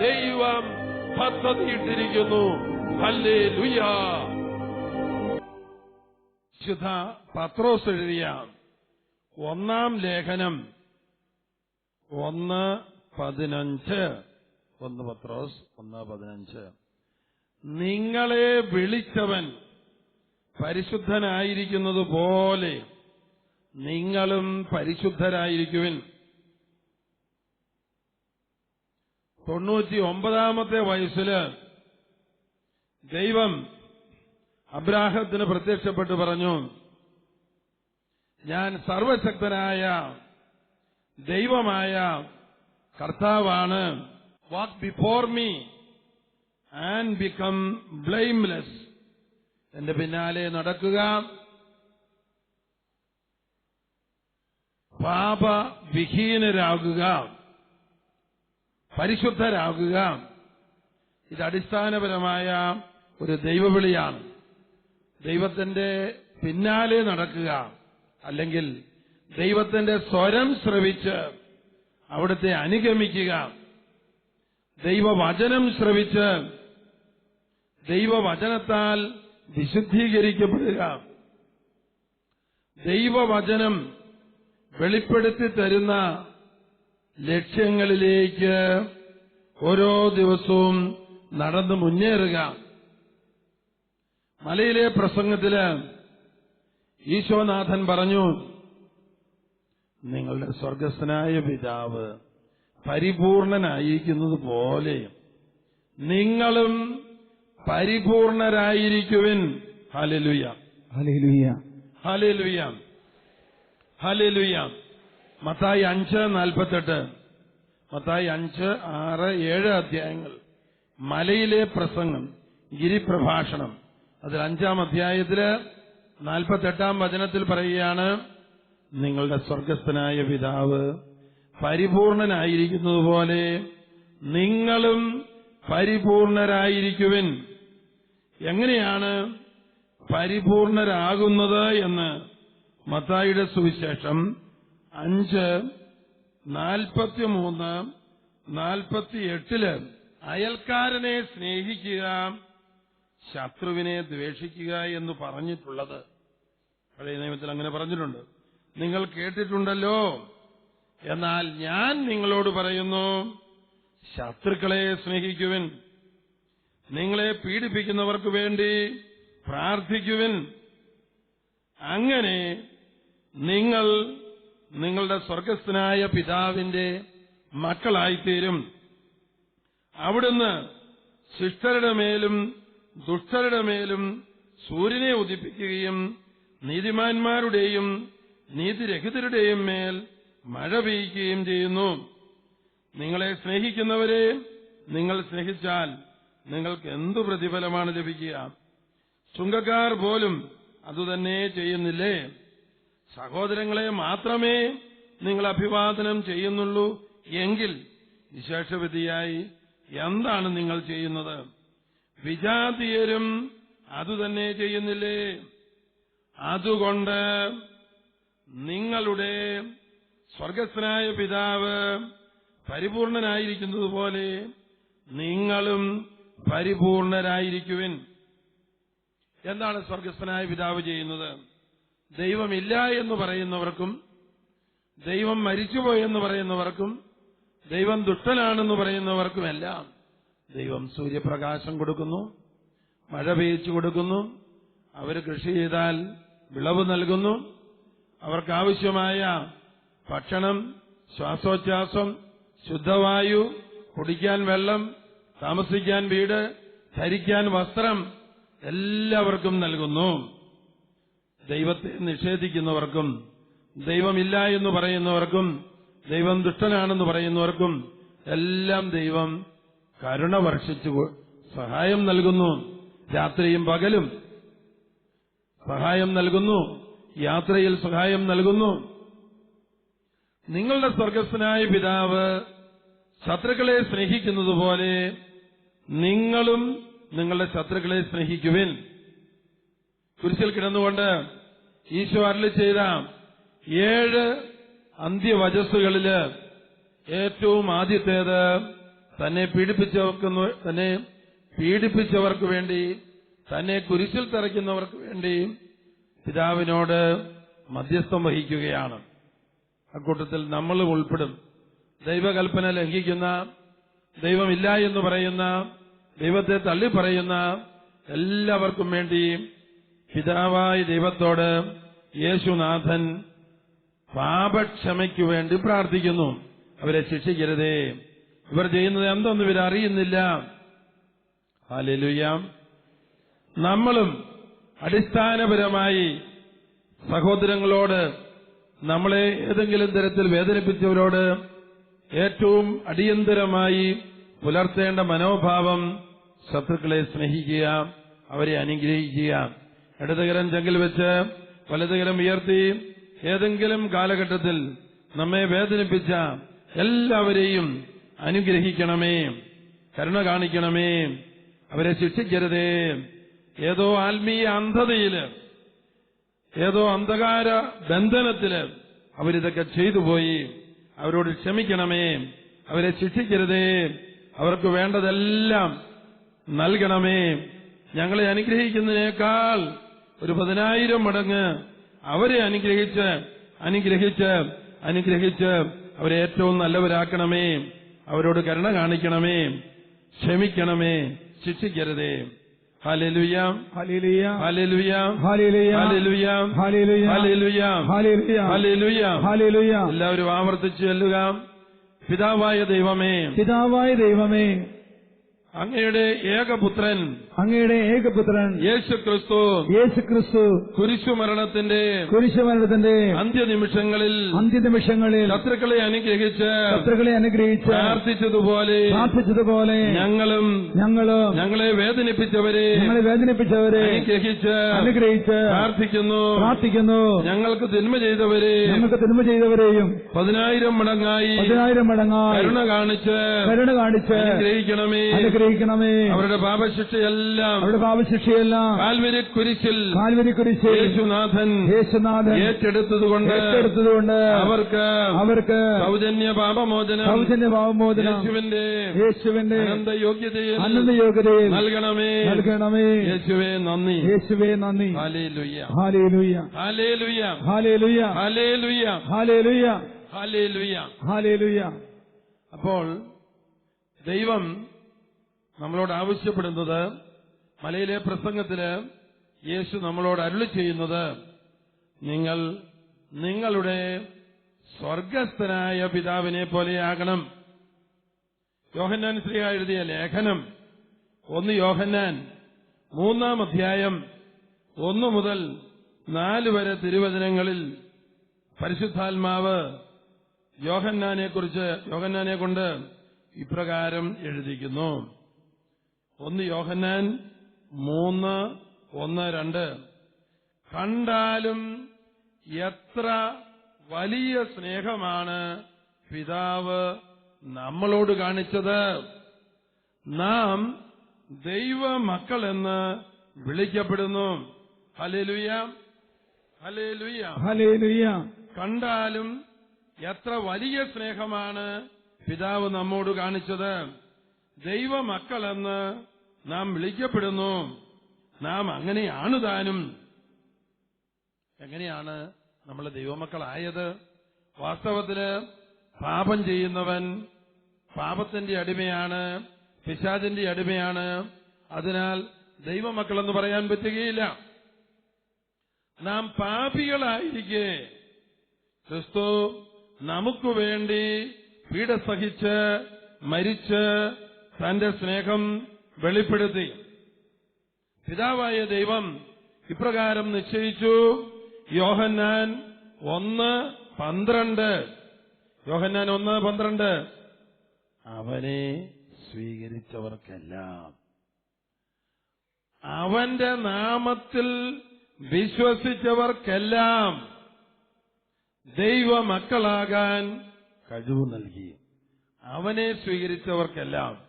ദൈവം പദ്ധതിയിട്ടിരിക്കുന്നു. ഹല്ലേ വിശുദ്ധ പത്രോസ് എഴുതിയ ഒന്നാം ലേഖനം ഒന്ന് പതിനഞ്ച്. ഒന്ന് പത്രോസ് ഒന്ന് പതിനഞ്ച്. നിങ്ങളെ വിളിച്ചവൻ പരിശുദ്ധനായിരിക്കുന്നത് പോലെ നിങ്ങളും പരിശുദ്ധരായിരിക്കുവിൻ. തൊണ്ണൂറ്റി ഒമ്പതാമത്തെ വയസ്സിൽ ദൈവം അബ്രാഹത്തിന് പ്രത്യക്ഷപ്പെട്ട് പറഞ്ഞു ഞാൻ സർവശക്തനായ ദൈവമായ കർത്താവാണ്. Walk before me and become blameless എന്റെ പിന്നാലെ നടക്കുക. പാപവിഹീനരാകുക. പരിശുദ്ധരാകുക. ഇത് അടിസ്ഥാനപരമായ ഒരു ദൈവവിളിയാണ്. ദൈവത്തിന്റെ പിന്നാലെ നടക്കുക. അല്ലെങ്കിൽ ദൈവത്തിന്റെ സ്വരം ശ്രവിച്ച് അവിടുത്തെ അനുഗമിക്കുക. ദൈവവചനം ശ്രവിച്ച് ദൈവവചനത്താൽ വിശുദ്ധീകരിക്കപ്പെടുക. ദൈവവചനം വെളിപ്പെടുത്തി തരുന്ന ലക്ഷ്യങ്ങളിലേക്ക് ഓരോ ദിവസവും നടന്നു മുന്നേറുക. മലയിലെ പ്രസംഗത്തിൽ ഈശോനാഥൻ പറഞ്ഞു നിങ്ങളുടെ സ്വർഗസ്ഥനായ പിതാവ് പരിപൂർണനായിരിക്കുന്നത് പോലെ നിങ്ങളും പരിപൂർണരായിരിക്കുവിൻ. ഹലലുയ ഹലലുയ ഹലലുയ ഹലലുയ മത്തായി അഞ്ച് നാൽപ്പത്തെട്ട്. മത്തായി അഞ്ച് ആറ് ഏഴ് അധ്യായങ്ങൾ. മലയിലെ പ്രസംഗം ഗിരിപ്രഭാഷണം. അതിൽ അഞ്ചാം അധ്യായത്തിൽ നാൽപ്പത്തെട്ടാം വചനത്തിൽ പറയുകയാണ് നിങ്ങളുടെ സ്വർഗസ്ഥനായ പിതാവ് പരിപൂർണനായിരിക്കുന്നതുപോലെ നിങ്ങളും പരിപൂർണരായിരിക്കുവിൻ. എങ്ങനെയാണ് പരിപൂർണരാകുന്നത് എന്ന് മത്തായിയുടെ സുവിശേഷം അഞ്ച് നാൽപ്പത്തിമൂന്ന് നാൽപ്പത്തിയെട്ടിൽ അയൽക്കാരനെ സ്നേഹിക്കുക ശത്രുവിനെ ദ്വേഷിക്കുക എന്ന് പറഞ്ഞിട്ടുള്ളത്. പഴയ നിയമത്തിൽ അങ്ങനെ പറഞ്ഞിട്ടുണ്ട്. നിങ്ങൾ കേട്ടിട്ടുണ്ടല്ലോ. എന്നാൽ ഞാൻ നിങ്ങളോട് പറയുന്നു ശത്രുക്കളെ സ്നേഹിക്കുവിൻ. നിങ്ങളെ പീഡിപ്പിക്കുന്നവർക്ക് വേണ്ടി പ്രാർത്ഥിക്കുവിൻ. അങ്ങനെ നിങ്ങൾ നിങ്ങളുടെ സ്വർഗസ്ഥനായ പിതാവിന്റെ മക്കളായിത്തീരും. അവിടുന്ന് ശിഷ്ടരുടെ മേലും ദുഷ്ടരുടെ മേലും സൂര്യനെ ഉദിപ്പിക്കുകയും നീതിമാന്മാരുടെയും നീതിരഹിതരുടെയും മേൽ മഴ പെയ്യുകയും ചെയ്യുന്നു. നിങ്ങളെ സ്നേഹിക്കുന്നവരെ നിങ്ങൾ സ്നേഹിച്ചാൽ നിങ്ങൾക്ക് എന്തു പ്രതിഫലമാണ് ലഭിക്കുക? ചുങ്കക്കാർ പോലും അതുതന്നെ ചെയ്യുന്നില്ലേ? സഹോദരങ്ങളെ മാത്രമേ നിങ്ങൾ അഭിവാദനം ചെയ്യുന്നുള്ളൂ എങ്കിൽ വിശേഷവിധിയായി എന്താണ് നിങ്ങൾ ചെയ്യുന്നത്? വിജാതീയരും അതുതന്നെ ചെയ്യുന്നില്ലേ? അതുകൊണ്ട് നിങ്ങളുടെ സ്വർഗസ്ഥനായ പിതാവ് പരിപൂർണനായിരിക്കുന്നത് പോലെ നിങ്ങളും പരിപൂർണരായിരിക്കുവിൻ. എന്താണ് സ്വർഗസ്ഥനായ പിതാവ് ചെയ്യുന്നത്? ദൈവമില്ല എന്ന് പറയുന്നവർക്കും ദൈവം മരിച്ചുപോയെന്ന് പറയുന്നവർക്കും ദൈവം ദുഷ്ടനാണെന്ന് പറയുന്നവർക്കുമെല്ലാം ദൈവം സൂര്യപ്രകാശം കൊടുക്കുന്നു മഴ പെയ്ച്ചു കൊടുക്കുന്നു അവർ കൃഷി ചെയ്താൽ വിളവ് നൽകുന്നു അവർക്കാവശ്യമായ ഭക്ഷണം ശ്വാസോച്ഛാസം ശുദ്ധവായു കുടിക്കാൻ വെള്ളം താമസിക്കാൻ വീട് ധരിക്കാൻ വസ്ത്രം എല്ലാവർക്കും നൽകുന്നു. ദൈവത്തെ നിഷേധിക്കുന്നവർക്കും ദൈവമില്ല എന്ന് പറയുന്നവർക്കും ദൈവം ദുഷ്ടനാണെന്ന് പറയുന്നവർക്കും എല്ലാം ദൈവം കരുണ വർഷിച്ചു സഹായം നൽകുന്നു. രാത്രിയും പകലും സഹായം നൽകുന്നു. യാത്രയിൽ സഹായം നൽകുന്നു. നിങ്ങളുടെ സ്വർഗസ്വനായ പിതാവ് ശത്രുക്കളെ സ്നേഹിക്കുന്നതുപോലെ നിങ്ങളും നിങ്ങളുടെ ശത്രുക്കളെ സ്നേഹിക്കുവിൻ. കുരിശിൽ കിടന്നുകൊണ്ട് ഈശോ അരളി ചെയ്ത ഏഴ് അന്ത്യവചസ്സുകളിൽ ഏറ്റവും ആദ്യത്തേത് തന്നെ പീഡിപ്പിച്ചവർക്കുന്നു തന്നെ പീഡിപ്പിച്ചവർക്ക് വേണ്ടി തന്നെ കുരിശിൽ തറയ്ക്കുന്നവർക്ക് വേണ്ടി പിതാവിനോട് മധ്യസ്ഥം വഹിക്കുകയാണ്. അക്കൂട്ടത്തിൽ നമ്മളും ഉൾപ്പെടും. ദൈവകൽപ്പന ലംഘിക്കുന്ന ദൈവമില്ല എന്ന് പറയുന്ന ദൈവത്തെ തള്ളി പറയുന്ന എല്ലാവർക്കും വേണ്ടി പിതാവായ ദൈവത്തോട് യേശുനാഥൻ പാപക്ഷമയ്ക്കു വേണ്ടി പ്രാർത്ഥിക്കുന്നു. അവരെ ശിക്ഷിക്കരുതേ. ഇവർ ചെയ്യുന്നത് എന്തൊന്നും ഇവർ അറിയുന്നില്ല. ഹാലലുയ്യാം നമ്മളും അടിസ്ഥാനപരമായി സഹോദരങ്ങളോട് നമ്മളെ ഏതെങ്കിലും തരത്തിൽ വേദനിപ്പിച്ചവരോട് ഏറ്റവും അടിയന്തരമായി പുലർത്തേണ്ട മനോഭാവം ശത്രുക്കളെ സ്നേഹിക്കുക അവരെ അനുഗ്രഹിക്കുക. ഇടതുകരം ചെങ്കിൽ വെച്ച് വലതുകരം ഉയർത്തി ഏതെങ്കിലും കാലഘട്ടത്തിൽ നമ്മെ വേദനിപ്പിച്ച എല്ലാവരെയും അനുഗ്രഹിക്കണമേ കരുണ കാണിക്കണമേ അവരെ ശിക്ഷിക്കരുതേ. ഏതോ ആത്മീയ അന്ധതയിൽ ഏതോ അന്ധകാര ബന്ധനത്തിൽ അവരിതൊക്കെ ചെയ്തു പോയി അവരോട് ക്ഷമിക്കണമേ അവരെ ശിക്ഷിക്കരുതേ. അവർക്ക് വേണ്ടതെല്ലാം നൽകണമേ. ഞങ്ങളെ അനുഗ്രഹിക്കുന്നതിനേക്കാൾ ഒരു പതിനായിരം മടങ്ങ് അവരെ അനുഗ്രഹിച്ച് അനുഗ്രഹിച്ച് അനുഗ്രഹിച്ച് അവരെ ഏറ്റവും നല്ലവരാക്കണമേ അവരോട് കരുണ കാണിക്കണമേ ക്ഷമിക്കണമേ ശിക്ഷിക്കരുതേ ഹാലലുയാം ഹാലലുയാം ഹാലലുയാം ഹാലലുയാം ഹാലലുയാം എല്ലാവരും ആവർത്തിച്ചു ചെല്ലുക പിതാവായ ദൈവമേ പിതാവായ ദൈവമേ അങ്ങയുടെ ഏകപുത്രൻ അങ്ങയുടെ ഏകപുത്രൻ യേശു ക്രിസ്തു യേശു ക്രിസ്തു കുരിശുമരണത്തിന്റെ കുരിശുമരണത്തിന്റെ അന്ത്യനിമിഷങ്ങളിൽ അന്ത്യനിമിഷങ്ങളിൽ ശത്രുക്കളെ അനുഗ്രഹിച്ച് ശത്രുക്കളെ അനുഗ്രഹിച്ച് പ്രാർത്ഥിച്ചതുപോലെ പ്രാർത്ഥിച്ചതുപോലെ ഞങ്ങളും ഞങ്ങളും ഞങ്ങളെ വേദനിപ്പിച്ചവരെ ഞങ്ങളെ വേദനിപ്പിച്ചവരെ അനുഗ്രഹിച്ച് അനുഗ്രഹിച്ച് പ്രാർത്ഥിക്കുന്നു. പ്രാർത്ഥിക്കുന്നു. ഞങ്ങൾക്ക് തിന്മ ചെയ്തവരെ ഞങ്ങൾക്ക് തിന്മ ചെയ്തവരെയും പതിനായിരം മടങ്ങായി പതിനായിരം മടങ്ങായി കരുണ കാണിച്ച് കരുണ കാണിച്ച് അനുഗ്രഹിക്കണമേ. അനുഗ്രഹിക്കണമേ. അവരുടെ പാപശിക്ഷയെല്ലാം അവരുടെ പാപശിക്ഷയെല്ലാം കാൽവരി കുരിശിൽ കാൽവരി കുരിശിൽ യേശുനാഥൻ യേശുനാഥൻ ഏറ്റെടുത്തതുകൊണ്ട് ഏറ്റെടുത്തതുകൊണ്ട് അവർക്ക് അവർക്ക് സൗജന്യ പാപമോചനം സൗജന്യ പാപമോചന യേശുവിന്റെ യേശുവിന്റെ അനന്ത യോഗ്യതയിൽ അനന്ത യോഗ്യതയിൽ നൽകണമേ. നൽകണമേ. യേശുവേ നന്ദി. യേശുവേ നന്ദി. ഹാലേ ലുയ്യ ഹാലേ ലുയ്യ ഹാലേ ലുയ്യ ഹാലേ ലുയ്യ ഹാലേ ലുയ്യ ഹാലേ ലുയ്യ ഹാലേ ലുയ്യ അപ്പോൾ ദൈവം നമ്മളോട് ആവശ്യപ്പെടുന്നത് മലയിലെ പ്രസംഗത്തിൽ യേശു നമ്മളോട് അരുളി ചെയ്യുന്നത് നിങ്ങൾ നിങ്ങളുടെ സ്വർഗസ്ഥനായ പിതാവിനെ പോലെയാകണം. യോഹന്നാൻ ശ്രീ എഴുതിയ ലേഖനം ഒന്ന് യോഹന്നാൻ മൂന്നാം അധ്യായം ഒന്നു മുതൽ നാല് വരെ തിരുവചനങ്ങളിൽ പരിശുദ്ധാത്മാവ് യോഹന്നാനെ കുറിച്ച് യോഹന്നാനെ കൊണ്ട് ഇപ്രകാരം എഴുതിക്കുന്നു. ഒന്ന് യോഹന്നാൻ മൂന്ന് ഒന്ന് രണ്ട്. കണ്ടാലും എത്ര വലിയ സ്നേഹമാണ് പിതാവ് നമ്മളോട് കാണിച്ചത്. നാം ദൈവ മക്കളെന്ന് വിളിക്കപ്പെടുന്നു. ഹലേലുയ ഹലേലുയ ഹലേലുയ കണ്ടാലും എത്ര വലിയ സ്നേഹമാണ് പിതാവ് നമ്മോട് കാണിച്ചത്. ദൈവമക്കളെന്ന് നാം വിളിക്കപ്പെടുന്നു. നാം അങ്ങനെയാണ് താനും. എങ്ങനെയാണ് നമ്മൾ ദൈവമക്കളായത്? വാസ്തവത്തിൽ പാപം ചെയ്യുന്നവൻ പാപത്തിന്റെ അടിമയാണ് പിശാചിന്റെ അടിമയാണ്. അതിനാൽ ദൈവമക്കളെന്ന് പറയാൻ പറ്റുകയില്ല. നാം പാപികളായിരിക്കെ. ക്രിസ്തു നമുക്ക് വേണ്ടി പീഡ മരിച്ച് തന്റെ സ്നേഹം വെളിപ്പെടുത്തി. പിതാവായ ദൈവം ഇപ്രകാരം നിശ്ചയിച്ചു. യോഹന്നാൻ ഒന്ന് പന്ത്രണ്ട്. യോഹന്നാൻ ഒന്ന് പന്ത്രണ്ട്. അവനെ സ്വീകരിച്ചവർക്കെല്ലാം. അവന്റെ നാമത്തിൽ വിശ്വസിച്ചവർക്കെല്ലാം ദൈവമക്കളാകാൻ കഴിവ് നൽകി. അവനെ സ്വീകരിച്ചവർക്കെല്ലാം.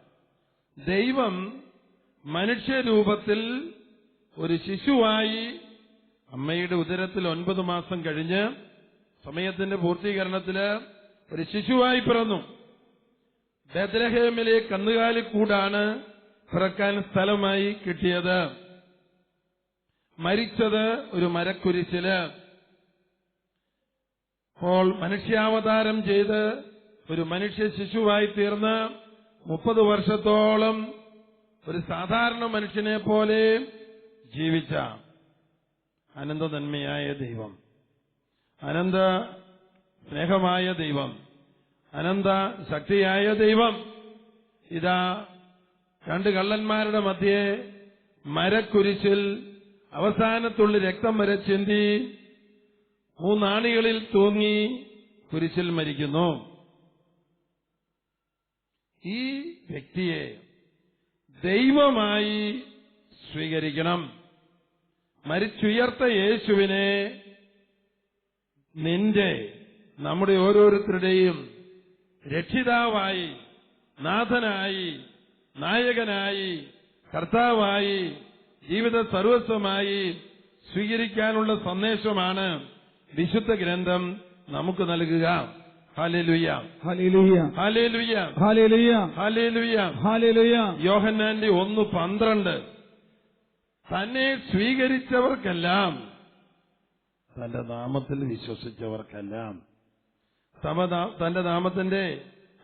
ദൈവം മനുഷ്യരൂപത്തിൽ ഒരു ശിശുവായി അമ്മയുടെ ഉദരത്തിൽ ഒൻപത് മാസം കഴിഞ്ഞ് സമയത്തിന്റെ പൂർത്തീകരണത്തിൽ ഒരു ശിശുവായി പിറന്നു. ബദ്രഹേമിലെ കന്നുകാലി കൂടാണ് പിറക്കാൻ സ്ഥലമായി കിട്ടിയത്. മരിച്ചത് ഒരു മരക്കുരിശിൽ. അപ്പോൾ മനുഷ്യാവതാരം ചെയ്ത് ഒരു മനുഷ്യ ശിശുവായി തീർന്ന് മുപ്പത് വർഷത്തോളം ഒരു സാധാരണ മനുഷ്യനെ പോലെ ജീവിച്ച അനന്തതന്മയായ ദൈവം. അനന്ത സ്നേഹമായ ദൈവം. അനന്ത ശക്തിയായ ദൈവം. ഇതാ രണ്ട് കള്ളന്മാരുടെ മധ്യേ മരക്കുരിശിൽ അവസാനത്തുള്ളി രക്തം വരെ ചിന്തി മൂന്നാണികളിൽ തൂങ്ങി കുരിശിൽ മരിക്കുന്നു. ഈ വ്യക്തിയെ ദൈവമായി സ്വീകരിക്കണം. മരിച്ചുയർത്ത യേശുവിനെ നിന്റെ നമ്മുടെ ഓരോരുത്തരുടെയും രക്ഷിതാവായി നാഥനായി നായകനായി കർത്താവായി ജീവിത സർവസ്വമായി സ്വീകരിക്കാനുള്ള സന്ദേശമാണ് വിശുദ്ധ ഗ്രന്ഥം നമുക്ക് നൽകുക. യോഹന്നാന്റെ ഒന്ന് പന്ത്രണ്ട്. തന്നെ സ്വീകരിച്ചവർക്കെല്ലാം തന്റെ നാമത്തിൽ വിശ്വസിച്ചവർക്കെല്ലാം തന്റെ നാമത്തിന്റെ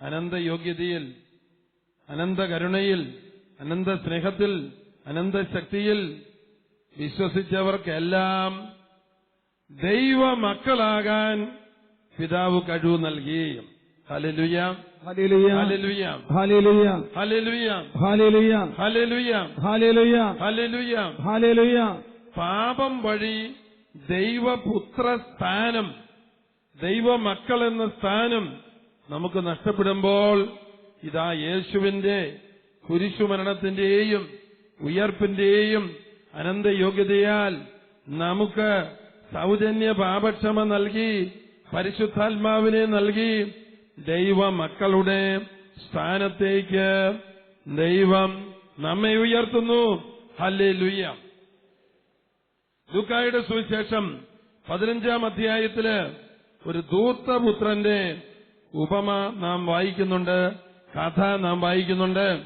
അനന്ത യോഗ്യതയിൽ അനന്ത കരുണയിൽ അനന്ത സ്നേഹത്തിൽ അനന്ത ശക്തിയിൽ വിശ്വസിച്ചവർക്കെല്ലാം ദൈവ മക്കളാകാൻ പിതാവ് കഴിവ് നൽകി പാപം വഴി ദൈവപുത്ര സ്ഥാനം ദൈവമക്കൾ എന്ന സ്ഥാനം നമുക്ക് നഷ്ടപ്പെടുമ്പോൾ ഇതാ യേശുവിന്റെ കുരിശുമരണത്തിന്റെയും ഉയർപ്പിന്റെയും അനന്തയോഗ്യതയാൽ നമുക്ക് സൗജന്യ പാപക്ഷമ നൽകി പരിശുദ്ധാത്മാവിനെ നൽകി ദൈവ മക്കളുടെ സ്ഥാനത്തേക്ക് ദൈവം നമ്മെ ഉയർത്തുന്നു. ഹല്ലേ ലുയ്യ ദുഃഖായുടെ സുവിശേഷം പതിനഞ്ചാം അധ്യായത്തിൽ ഒരു ദൂത്തപുത്രന്റെ ഉപമ നാം വായിക്കുന്നുണ്ട് കഥ നാം വായിക്കുന്നുണ്ട്.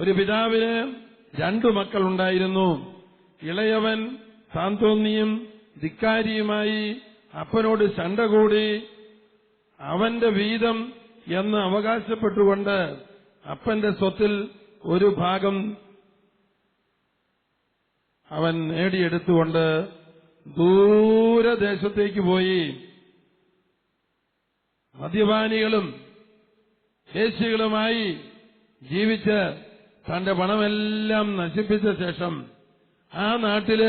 ഒരു പിതാവിന് രണ്ടു മക്കളുണ്ടായിരുന്നു. ഇളയവൻ താന്തോന്നിയും ധിക്കാരിയുമായി അപ്പനോട് ചണ്ട കൂടി അവന്റെ വീതം എന്ന് അവകാശപ്പെട്ടുകൊണ്ട് അപ്പന്റെ സ്വത്തിൽ ഒരു ഭാഗം അവൻ നേടിയെടുത്തുകൊണ്ട് ദൂരദേശത്തേക്ക് പോയി. മദ്യപാനികളും ശേഷികളുമായി ജീവിച്ച് തന്റെ പണമെല്ലാം നശിപ്പിച്ച ശേഷം ആ നാട്ടിൽ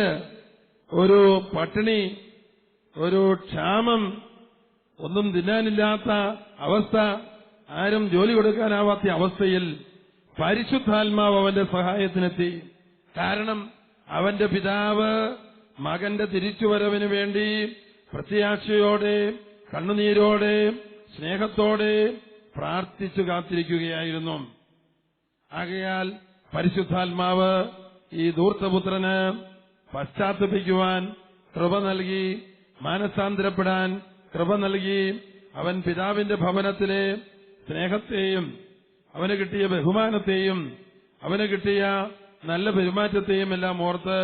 ഒരു പട്ടിണി ഒരു ക്ഷാമം ഒന്നും തിന്നാനില്ലാത്ത അവസ്ഥ ആരും ജോലി കൊടുക്കാനാവാത്ത അവസ്ഥയിൽ പരിശുദ്ധാത്മാവ് അവന്റെ സഹായത്തിനെത്തി. കാരണം അവന്റെ പിതാവ് മകന്റെ തിരിച്ചുവരവിന് വേണ്ടി പ്രത്യാശയോടെ കണ്ണുനീരോടെ സ്നേഹത്തോടെ പ്രാർത്ഥിച്ചു കാത്തിരിക്കുകയായിരുന്നു. ആകയാൽ പരിശുദ്ധാത്മാവ് ഈ ധൂർത്തപുത്രന് പശ്ചാത്തപിക്കുവാൻ കൃപ നൽകി മാനസാന്തരപ്പെടാൻ കൃപ നൽകി അവൻ പിതാവിന്റെ ഭവനത്തിലെ സ്നേഹത്തെയും അവന് കിട്ടിയ ബഹുമാനത്തെയും അവന് കിട്ടിയ നല്ല പെരുമാറ്റത്തെയും എല്ലാം ഓർത്ത്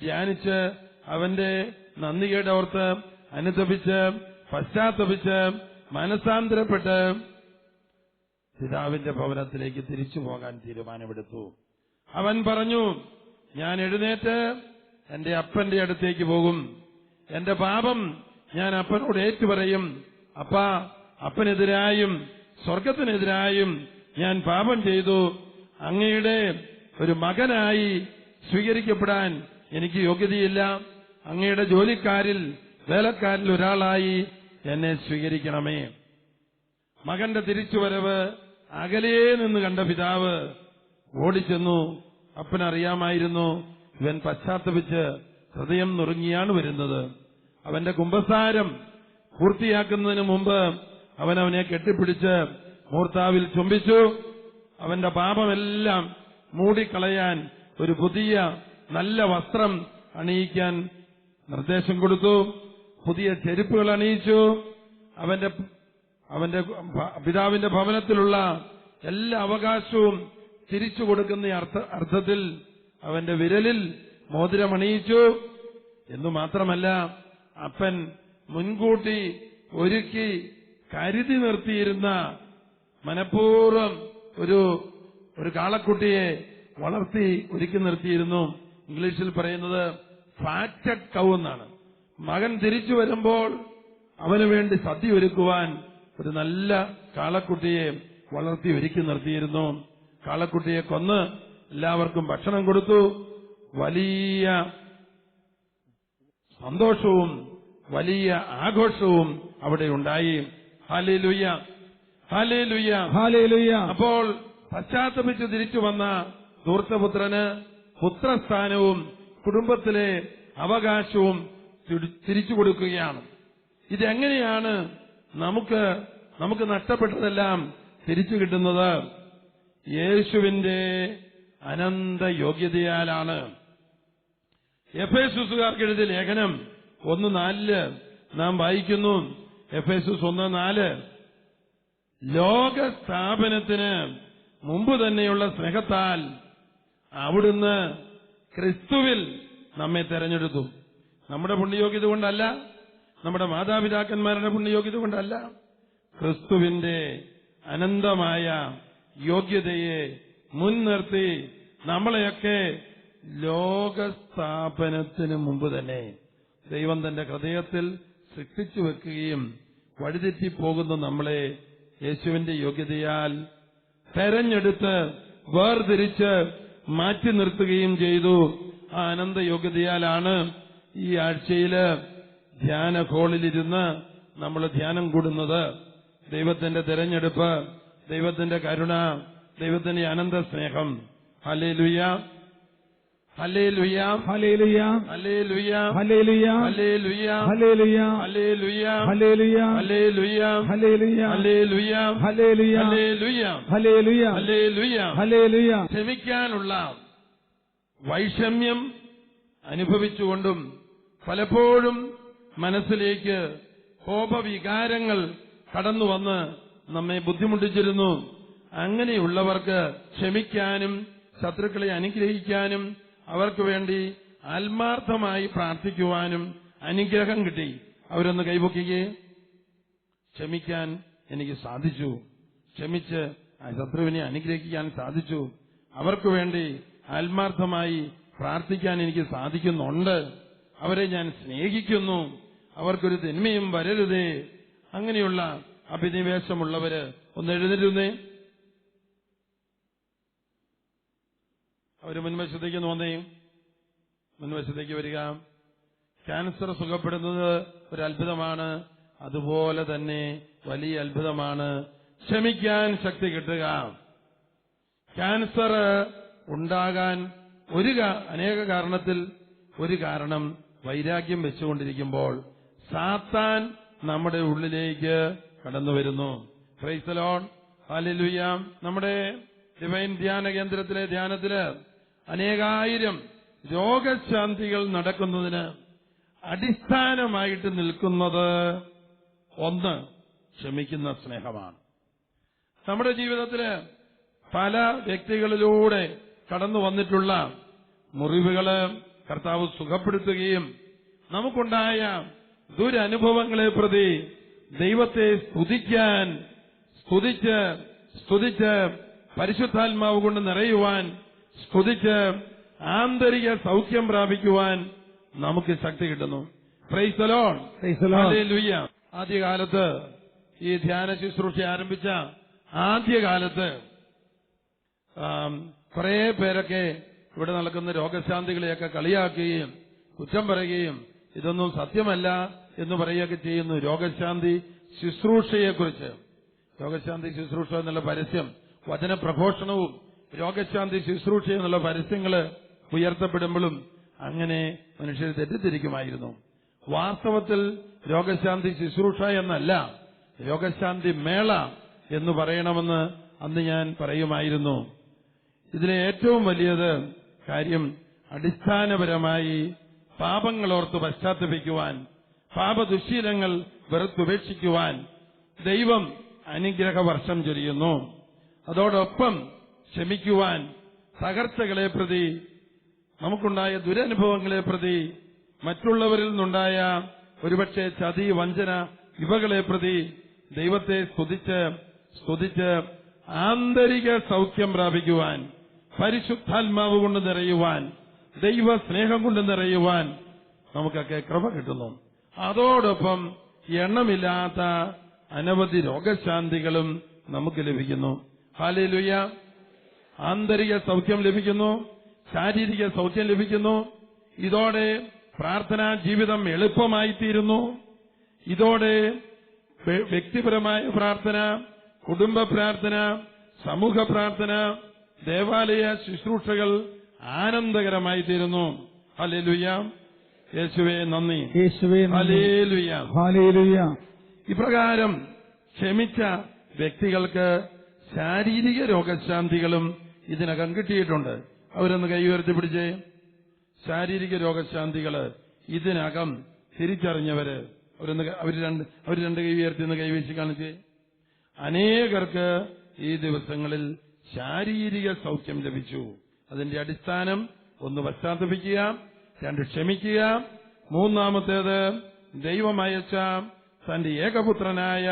ധ്യാനിച്ച് അവന്റെ നന്ദികേട് ഓർത്ത് അനുതപിച്ച് പശ്ചാത്തപിച്ച് മനസാന്തരപ്പെട്ട് പിതാവിന്റെ ഭവനത്തിലേക്ക് തിരിച്ചു പോകാൻ തീരുമാനമെടുത്തു. അവൻ പറഞ്ഞു ഞാൻ എഴുന്നേറ്റ് എന്റെ അപ്പന്റെ അടുത്തേക്ക് പോകും. എന്റെ പാപം ഞാൻ അപ്പനോട് ഏറ്റുപറയും. അപ്പ അപ്പനെതിരായും സ്വർഗത്തിനെതിരായും ഞാൻ പാപം ചെയ്തു. അങ്ങയുടെ ഒരു മകനായി സ്വീകരിക്കപ്പെടാൻ എനിക്ക് യോഗ്യതയില്ല. അങ്ങയുടെ ജോലിക്കാരിൽ വേലക്കാരിൽ ഒരാളായി എന്നെ സ്വീകരിക്കണമേ. മകന്റെ തിരിച്ചുവരവ് അകലേ നിന്ന് കണ്ട പിതാവ് ഓടിച്ചെന്നു. അപ്പനറിയാമായിരുന്നു. ഇവൻ പശ്ചാത്തപിച്ച് ഹൃദയം നുറുങ്ങിയാണ് വരുന്നത്. അവന്റെ കുംഭസാരം പൂർത്തിയാക്കുന്നതിന് മുമ്പ് അവൻ അവനെ കെട്ടിപ്പിടിച്ച് മൂർത്താവിൽ ചുംബിച്ചു. അവന്റെ പാപമെല്ലാം മൂടിക്കളയാൻ ഒരു പുതിയ നല്ല വസ്ത്രം അണിയിക്കാൻ നിർദ്ദേശം കൊടുത്തു. പുതിയ ചെരുപ്പുകൾ അണിയിച്ചു. അവന്റെ അവന്റെ പിതാവിന്റെ ഭവനത്തിലുള്ള എല്ലാ അവകാശവും തിരിച്ചു കൊടുക്കുന്ന അർത്ഥത്തിൽ അവന്റെ വിരലിൽ മോതിരമണിയിച്ചു എന്നു മാത്രമല്ല അപ്പൻ മുൻകൂട്ടി ഒരുക്കി കരുതി നിർത്തിയിരുന്ന മനഃപൂർവം ഒരു ഒരു കാളക്കുട്ടിയെ വളർത്തി ഒരുക്കി നിർത്തിയിരുന്നു. ഇംഗ്ലീഷിൽ പറയുന്നത് ഫാറ്റഡ് കൗ എന്നാണ്. മകൻ തിരിച്ചു വരുമ്പോൾ അവന് വേണ്ടി സദ്യ ഒരുക്കുവാൻ ഒരു നല്ല കാളക്കുട്ടിയെ വളർത്തി ഒരുക്കി നിർത്തിയിരുന്നു. കാളക്കുട്ടിയെ കൊന്ന് എല്ലാവർക്കും ഭക്ഷണം കൊടുത്തു. വലിയ സന്തോഷവും വലിയ ആഘോഷവും അവിടെ ഉണ്ടായി. ഹാലേ ലുയ്യ ഹാലേ ലുയ്യ അപ്പോൾ പശ്ചാത്തപിച്ച് തിരിച്ചു വന്ന ധൂർത്തപുത്രന് പുത്രസ്ഥാനവും കുടുംബത്തിലെ അവകാശവും തിരിച്ചു കൊടുക്കുകയാണ്. ഇതെങ്ങനെയാണ് നമുക്ക് നമുക്ക് നഷ്ടപ്പെട്ടതെല്ലാം തിരിച്ചു കിട്ടുന്നത്? യേശുവിന്റെ അനന്ത യോഗ്യതയാലാണ്. എഫേസുസുകാർക്ക് എഴുതിയ ലേഖനം ഒന്ന് നാലിൽ നാം വായിക്കുന്നു. എഫേസുസ് ഒന്ന് നാല്. ലോക സ്ഥാപനത്തിന് മുമ്പ് തന്നെയുള്ള സ്നേഹത്താൽ അവിടുന്ന് ക്രിസ്തുവിൽ നമ്മെ തെരഞ്ഞെടുത്തു. നമ്മുടെ പുണ്യയോഗ്യത കൊണ്ടല്ല നമ്മുടെ മാതാപിതാക്കന്മാരുടെ പുണ്യയോഗ്യത കൊണ്ടല്ല ക്രിസ്തുവിന്റെ അനന്തമായ യോഗ്യതയെ മുൻനിർത്തി നമ്മളെയൊക്കെ ലോകസ്ഥാപനത്തിന് മുമ്പ് തന്നെ ദൈവം തന്റെ ഹൃദയത്തിൽ സൃഷ്ടിച്ചു വെക്കുകയും വഴിതെറ്റിപ്പോകുന്ന നമ്മളെ യേശുവിന്റെ യോഗ്യതയാൽ തെരഞ്ഞെടുത്ത് വേർതിരിച്ച് മാറ്റി നിർത്തുകയും ചെയ്തു. ആ അനന്ത യോഗ്യതയാലാണ് ഈ ആഴ്ചയിൽ ധ്യാന ഹോളിലിരുന്ന് നമ്മൾ ധ്യാനം കൂടുന്നത്. ദൈവത്തിന്റെ തെരഞ്ഞെടുപ്പ് ദൈവത്തിന്റെ കരുണ ദൈവത്തിന്റെ അനന്ത സ്നേഹം. ഹലേ ക്ഷമിക്കാനുള്ള വൈഷമ്യം അനുഭവിച്ചുകൊണ്ടും പലപ്പോഴും മനസ്സിലേക്ക് കോപവികാരങ്ങൾ കടന്നു വന്ന് നമ്മെ ബുദ്ധിമുട്ടിച്ചിരുന്നു അങ്ങനെയുള്ളവർക്ക് ക്ഷമിക്കാനും ശത്രുക്കളെ അനുഗ്രഹിക്കാനും അവർക്ക് വേണ്ടി ആത്മാർത്ഥമായി പ്രാർത്ഥിക്കുവാനും അനുഗ്രഹം കിട്ടി. അവരൊന്ന് കൈപൊക്കിക്കേ. ക്ഷമിക്കാൻ എനിക്ക് സാധിച്ചു. ക്ഷമിച്ച് ശത്രുവിനെ അനുഗ്രഹിക്കാൻ സാധിച്ചു. അവർക്ക് വേണ്ടി ആത്മാർത്ഥമായി പ്രാർത്ഥിക്കാൻ എനിക്ക് സാധിക്കുന്നുണ്ട്. അവരെ ഞാൻ സ്നേഹിക്കുന്നു. അവർക്കൊരു തിന്മയും വരരുതേ. അങ്ങനെയുള്ള അഭിനിവേശമുള്ളവര് ഒന്ന് എഴുന്നേരുന്നേ അവർ മുൻവശത്തേക്ക് നോന്നേ മുൻവശത്തേക്ക് വരിക. ക്യാൻസർ സുഖപ്പെടുന്നത് ഒരു അത്ഭുതമാണ് അതുപോലെ തന്നെ വലിയ അത്ഭുതമാണ്. ക്ഷമിക്കാൻ ശക്തി കിട്ടുക. ക്യാൻസർ ഉണ്ടാകാൻ ഒരു അനേക കാരണത്തിൽ ഒരു കാരണം വൈരാഗ്യം വെച്ചുകൊണ്ടിരിക്കുമ്പോൾ സാത്താൻ നമ്മുടെ ഉള്ളിലേക്ക് കടന്നു വരുന്നു. ക്രൈസലോൺ ഹാലിലുയാം നമ്മുടെ ഡിവൈൻ ധ്യാന കേന്ദ്രത്തിലെ ധ്യാനത്തിൽ അനേകായിരം രോഗശാന്തികൾ നടക്കുന്നതിന് അടിസ്ഥാനമായിട്ട് നിൽക്കുന്നത് ഒന്ന് ക്ഷമിക്കുന്ന സ്നേഹമാണ്. നമ്മുടെ ജീവിതത്തിൽ പല വ്യക്തികളിലൂടെ കടന്നു വന്നിട്ടുള്ള മുറിവുകൾ കർത്താവ് സുഖപ്പെടുത്തുകയും നമുക്കുണ്ടായ ദുരനുഭവങ്ങളെ പ്രതി ദൈവത്തെ സ്തുതിക്കാൻ സ്തുതിച്ച് സ്തുതിച്ച് പരിശുദ്ധാത്മാവ് കൊണ്ട് നിറയുവാൻ സ്തുതിച്ച് ആന്തരിക സൗഖ്യം പ്രാപിക്കുവാൻ നമുക്ക് ശക്തി കിട്ടുന്നു. ആദ്യകാലത്ത് ഈ ധ്യാന ശുശ്രൂഷ ആരംഭിച്ച ആദ്യകാലത്ത് കുറേ പേരൊക്കെ ഇവിടെ നടക്കുന്ന രോഗശാന്തികളെയൊക്കെ കളിയാക്കുകയും കുറ്റം പറയുകയും ഇതൊന്നും സത്യമല്ല എന്ന് പറയുകയൊക്കെ ചെയ്യുന്നു രോഗശാന്തി ശുശ്രൂഷയെക്കുറിച്ച്. രോഗശാന്തി ശുശ്രൂഷ എന്നുള്ള പരസ്യം വചന പ്രഘോഷണവും രോഗശാന്തി ശുശ്രൂഷ എന്നുള്ള പരസ്യങ്ങൾ ഉയർത്തപ്പെടുമ്പോഴും അങ്ങനെ മനുഷ്യർ തെറ്റിദ്ധരിക്കുമായിരുന്നു. വാസ്തവത്തിൽ രോഗശാന്തി ശുശ്രൂഷ എന്നല്ല രോഗശാന്തി മേള എന്ന് പറയണമെന്ന് അന്ന് ഞാൻ പറയുമായിരുന്നു. ഇതിലെ ഏറ്റവും വലിയത് കാര്യം അടിസ്ഥാനപരമായി പാപങ്ങളോർത്ത് പശ്ചാത്തപിക്കുവാൻ പാപദുശീലങ്ങൾ വെറുത്തുപേക്ഷിക്കുവാൻ ദൈവം അനുഗ്രഹ വർഷം ചൊരിയുന്നു. അതോടൊപ്പം ക്ഷമിക്കുവാൻ തകർച്ചകളെ പ്രതി നമുക്കുണ്ടായ ദുരനുഭവങ്ങളെ പ്രതി മറ്റുള്ളവരിൽ നിന്നുണ്ടായ ഒരുപക്ഷെ ചതി വഞ്ചന ഇവകളെ പ്രതി ദൈവത്തെ സ്തുതിച്ച് സ്തുതിച്ച് ആന്തരിക സൗഖ്യം പ്രാപിക്കുവാൻ പരിശുദ്ധാത്മാവ് കൊണ്ട് നിറയുവാൻ ദൈവ സ്നേഹം കൊണ്ട് നിറയുവാൻ നമുക്കൊക്കെ കൃപ കിട്ടുന്നു. അതോടൊപ്പം എണ്ണമില്ലാത്ത അനവധി രോഗശാന്തികളും നമുക്ക് ലഭിക്കുന്നു. ഹാലേലുയ്യ ആന്തരിക സൗഖ്യം ലഭിക്കുന്നു ശാരീരിക സൗഖ്യം ലഭിക്കുന്നു ഇതോടെ പ്രാർത്ഥനാ ജീവിതം എളുപ്പമായിത്തീരുന്നു ഇതോടെ വ്യക്തിപരമായ പ്രാർത്ഥന കുടുംബ പ്രാർത്ഥന സമൂഹ പ്രാർത്ഥന ദേവാലയ ശുശ്രൂഷകൾ ആനന്ദകരമായി തീരുന്നു ഹല്ലേലൂയ. യേശുവേ നന്ദി. യേശുവേ ഹാലേലുയ ഇപ്രകാരം ക്ഷമിച്ച വ്യക്തികൾക്ക് ശാരീരിക രോഗശാന്തികളും ഇതിനകം കിട്ടിയിട്ടുണ്ട് അവരൊന്ന് കൈ ഉയർത്തി പിടിച്ചേ. ശാരീരിക രോഗശാന്തികൾ ഇതിനകം തിരിച്ചറിഞ്ഞവര് അവരൊന്ന് അവർ രണ്ട് അവർ രണ്ട് കൈ ഉയർത്തി ഒന്ന് കൈവീശി കാണിച്ചേ. അനേകർക്ക് ഈ ദിവസങ്ങളിൽ ശാരീരിക സൗഖ്യം ലഭിച്ചു. അതിന്റെ അടിസ്ഥാനം ഒന്ന് പശ്ചാത്തപിക്കുക രണ്ട് ക്ഷമിക്കുക മൂന്നാമത്തേത് ദൈവമയച്ച തന്റെ ഏകപുത്രനായ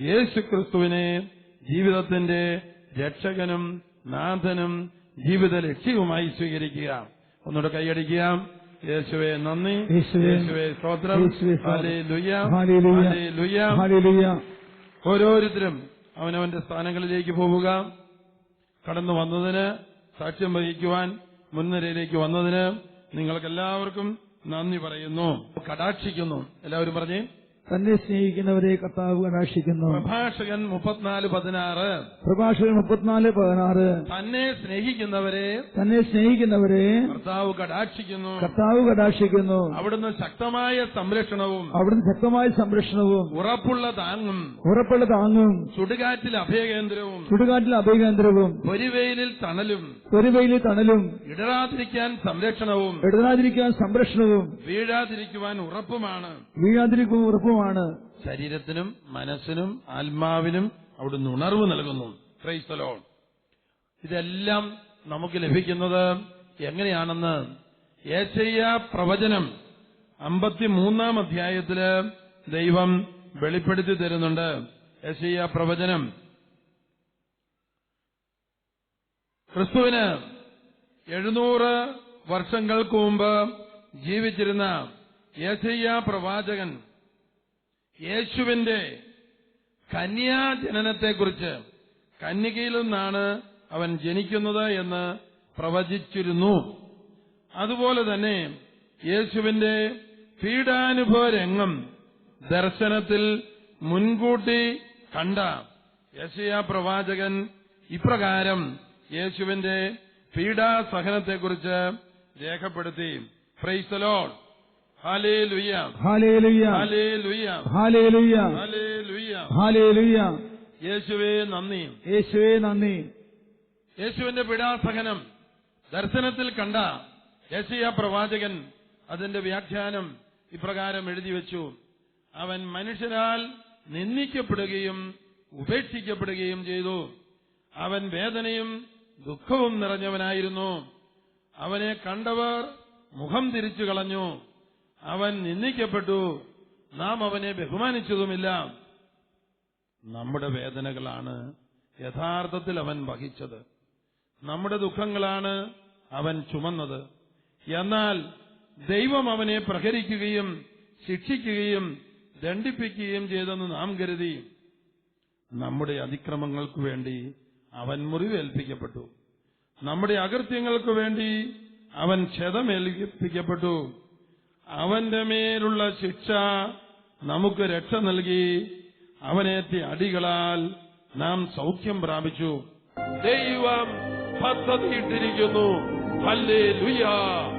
യേശുക്രിസ്തുവിനെ ജീവിതത്തിന്റെ രക്ഷകനും നാഥനും ജീവിത ലക്ഷ്യവുമായി സ്വീകരിക്കുക ഒന്നുകൂടെ കൈയടിക്കുക യേശുവെ നന്ദി. യേശുവേ- സ്തോത്രം. ഓരോരുത്തരും അവനവന്റെ സ്ഥാനങ്ങളിലേക്ക് പോവുക. കടന്നു വന്നതിന് സാക്ഷ്യം വഹിക്കുവാൻ മുൻനിരയിലേക്ക് വന്നതിന് നിങ്ങൾക്കെല്ലാവർക്കും നന്ദി പറയുന്നു. കടാക്ഷിക്കുന്നു. എല്ലാവരും പറഞ്ഞേ? തന്നെ സ്നേഹിക്കുന്നവരെ കർത്താവ് കടാക്ഷിക്കുന്നു പ്രഭാഷകൻ മുപ്പത്തിനാല് പതിനാറ്. പ്രഭാഷകൻ മുപ്പത്തിനാല് പതിനാറ്. തന്നെ സ്നേഹിക്കുന്നവരെ തന്നെ സ്നേഹിക്കുന്നവരെ കർത്താവ് കടാക്ഷിക്കുന്നു. കർത്താവ് കടാക്ഷിക്കുന്നു. അവിടുന്ന് ശക്തമായ സംരക്ഷണവും അവിടുന്ന് ശക്തമായ സംരക്ഷണവും ഉറപ്പുള്ള താങ്ങും ഉറപ്പുള്ള താങ്ങും ചുടുകാറ്റിൽ അഭയകേന്ദ്രവും ചുടുകാറ്റിൽ അഭയകേന്ദ്രവും പൊരിവെയിലിൽ തണലും പൊരിവെയിലിൽ തണലും ഇടരാതിരിക്കാൻ സംരക്ഷണവും ഇടരാതിരിക്കാൻ സംരക്ഷണവും വീഴാതിരിക്കുവാൻ ഉറപ്പുമാണ്. വീഴാതിരിക്കും ഉറപ്പുമാണ് ശരീരത്തിനും മനസ്സിനും ആത്മാവിനും അവിടുന്ന് ഉണർവ് നൽകുന്നു. ക്രൈസ്തലോൺ ഇതെല്ലാം നമുക്ക് ലഭിക്കുന്നത് എങ്ങനെയാണെന്ന് ഏശയ്യ പ്രവചനം അമ്പത്തിമൂന്നാം അധ്യായത്തിൽ ദൈവം വെളിപ്പെടുത്തി തരുന്നുണ്ട്. ഏശയ്യ പ്രവചനം. ക്രിസ്തുവിന് എഴുന്നൂറ് വർഷങ്ങൾക്ക് മുമ്പ് ജീവിച്ചിരുന്ന യേശയ്യ പ്രവാചകൻ യേശുവിന്റെ കന്യാജനനത്തെക്കുറിച്ച് കന്യകയിൽ നിന്നാണ് അവൻ ജനിക്കുന്നത് എന്ന് പ്രവചിച്ചിരുന്നു. അതുപോലെ തന്നെ യേശുവിന്റെ പീഡാനുഭവ രംഗം ദർശനത്തിൽ മുൻകൂട്ടി കണ്ട യശയ പ്രവാചകൻ ഇപ്രകാരം യേശുവിന്റെ പീഡാസഹനത്തെക്കുറിച്ച് രേഖപ്പെടുത്തി. പ്രൈസലോൾ യേശുവേ നന്ദി. യേശുവേ നന്ദി. യേശുവിന്റെ പിടാസഹനം ദർശനത്തിൽ കണ്ട യേശയ പ്രവാചകൻ അതിന്റെ വ്യാഖ്യാനം ഇപ്രകാരം എഴുതി വെച്ചു. അവൻ മനുഷ്യരാൽ നിന്ദിക്കപ്പെടുകയും ഉപേക്ഷിക്കപ്പെടുകയും ചെയ്തു. അവൻ വേദനയും ദുഃഖവും നിറഞ്ഞവനായിരുന്നു. അവനെ കണ്ടവർ മുഖം തിരിച്ചു കളഞ്ഞു അവൻ നിന്ദിക്കപ്പെട്ടു. നാം അവനെ ബഹുമാനിച്ചതുമില്ല. നമ്മുടെ വേദനകളാണ് യഥാർത്ഥത്തിൽ അവൻ വഹിച്ചത്. നമ്മുടെ ദുഃഖങ്ങളാണ് അവൻ ചുമന്നത്. എന്നാൽ ദൈവം അവനെ പ്രഹരിക്കുകയും ശിക്ഷിക്കുകയും ദണ്ഡിപ്പിക്കുകയും ചെയ്തെന്ന് നാം കരുതി. നമ്മുടെ അതിക്രമങ്ങൾക്ക് വേണ്ടി അവൻ മുറിവേൽപ്പിക്കപ്പെട്ടു. നമ്മുടെ അകൃത്യങ്ങൾക്ക് വേണ്ടി അവൻ ക്ഷതമേൽപ്പിക്കപ്പെട്ടു. അവന്റെ മേലുള്ള ശിക്ഷ നമുക്ക് രക്ഷ നൽകി അവനേറ്റിയ അടികളാൽ നാം സൗഖ്യം പ്രാപിച്ചു. ദൈവം പദ്ധതിയിട്ടിരിക്കുന്നു. ഹല്ലേ ലുയാ